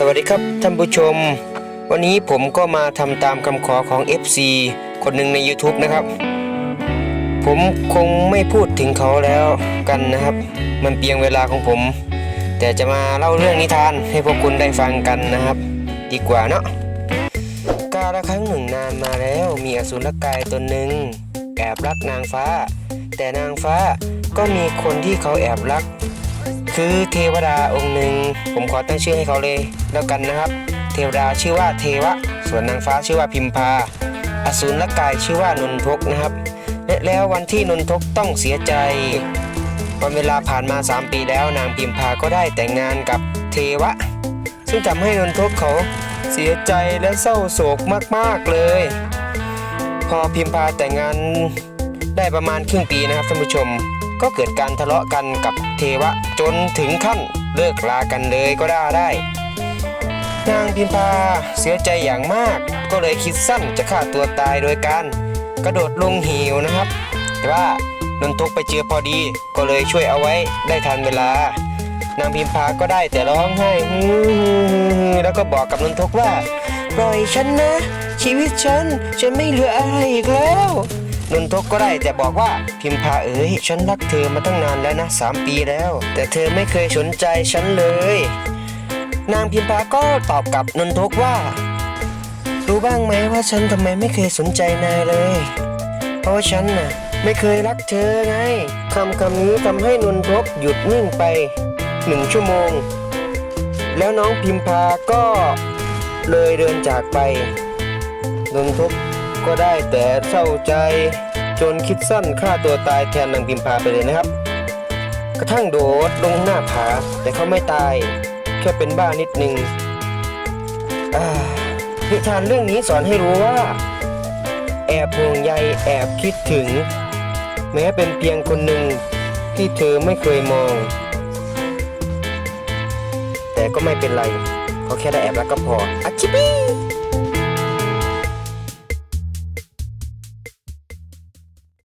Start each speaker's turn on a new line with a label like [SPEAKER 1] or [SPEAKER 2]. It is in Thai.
[SPEAKER 1] สวัสดีครับท่านผู้ชม วันนี้ผมก็มาทำตามคำขอของ FC คนหนึ่งใน YouTube นะครับ ผมคงไม่พูดถึงเขาแล้วกันนะครับ มันเพียงเวลาของผม แต่จะมาเล่าเรื่องนิทานให้พวกคุณได้ฟังกันนะครับ ดีกว่าเนาะกาละครั้งหนึ่งนานมาแล้วมีอสูรกายตนหนึ่งแอบรักนางฟ้า แต่นางฟ้าก็มีคนที่เขาแอบรัก คือเทวดาองค์หนึ่ง ผมขอตั้งชื่อให้เขาเลยแล้วกันนะครับ เทวดาชื่อว่าเทวะ ส่วนนางฟ้าชื่อว่าพิมพา อสูรละกายชื่อว่านนทกนะครับ และแล้ววันที่นนทกต้องเสียใจวันเวลาผ่านมา 3 ปีแล้วนางพิมพาก็ได้แต่งงานกับเทวะ ซึ่งทำให้นนทกเขาเสียใจและเศร้าโศกมากๆเลย พอพิมพาแต่งงานได้ประมาณครึ่งปีนะครับท่านผู้ชม ก็เกิดการทะเลาะกันกับเทวะจนถึงขั้นเลิกลากันเลยก็ได้ได้ นางพิมพาเสียใจอย่างมาก ก็เลยคิดสั้นจะฆ่าตัวตายโดยการกระโดดลงเหวนะครับ แต่ว่านนทกไปเจอพอดีก็เลยช่วยเอาไว้ได้ทันเวลา นางพิมพาก็ได้แต่ร้องไห้ฮือแล้วก็บอกกับนนทกว่า ปล่อยฉันนะ ชีวิตฉันฉันไม่เหลืออะไรอีกแล้ว นนทกก็ได้แต่บอกว่าพิมพาเอ๋ยฉันรักเธอมาตั้งนานแล้วนะสามปีแล้ว แต่เธอไม่เคยสนใจฉันเลย นางพิมพาก็ตอบกับนนทกว่า รู้บ้างไหมว่าฉันทำไมไม่เคยสนใจนายเลย เพราะว่าฉันน่ะไม่เคยรักเธอไงคำคำนี้ทำให้นนทกหยุดนิ่งไปหนึ่งชั่วโมง แล้วน้องพิมพาก็เลยเดินจากไปนนทก ก็ได้แต่เศร้าใจ จนคิดสั้นฆ่าตัวตายแทนนางพิมพาไปเลยนะครับ กระทั่งโดดลงหน้าผาแต่เขาไม่ตาย แค่เป็นบ้านิดนึงอ่านิทานเรื่องนี้สอนให้รู้ว่า แอบห่วงใยแอบคิดถึง แม้เป็นเพียงคนหนึ่งที่เธอไม่เคยมอง แต่ก็ไม่เป็นไรเขาแค่ได้แอบรักก็พออ